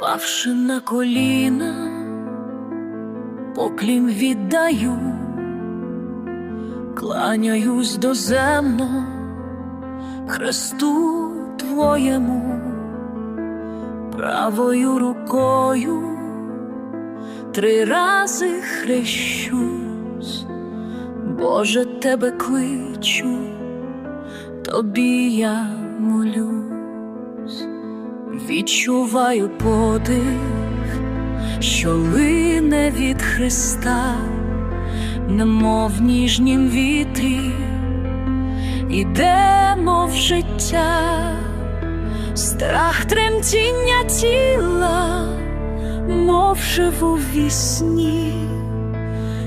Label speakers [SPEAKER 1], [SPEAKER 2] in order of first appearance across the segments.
[SPEAKER 1] Впавши на коліна, поклін віддаю, кланяюсь доземно Христу Твоєму, правою рукою три рази хрещусь, Боже, тебе кличу, тобі я молюсь, відчуваю подих, що лине від Христа, немов ніжнім вітрі, ідемо в життя, страх тремтіння тіла, мов живу вісні,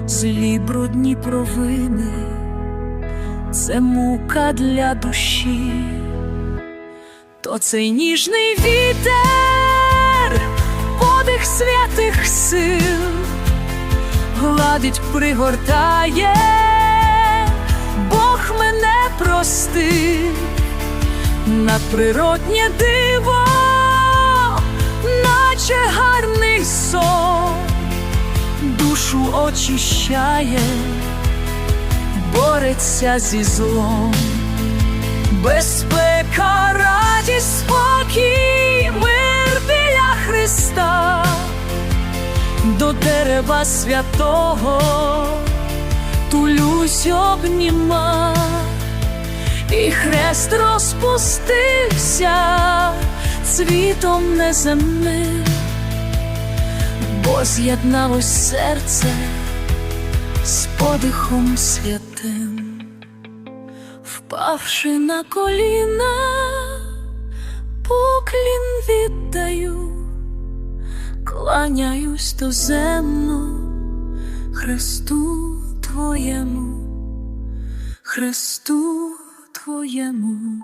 [SPEAKER 1] злі брудні провини, це мука для душі, то цей ніжний вітер, подих святих сил, гладить, пригортає, Бог мене простив, надприроднє диво, наче гарний сон, душу очищає, бореться зі злом, безпека, Христа, до дерева святого. Тулюсь обніма, і хрест розпустився цвітом неземним, бо з'єдналось серце з подихом святим, впавши на коліна, поклін віддаю, кланяюсь доземно Христу Твоєму, Христу Твоєму.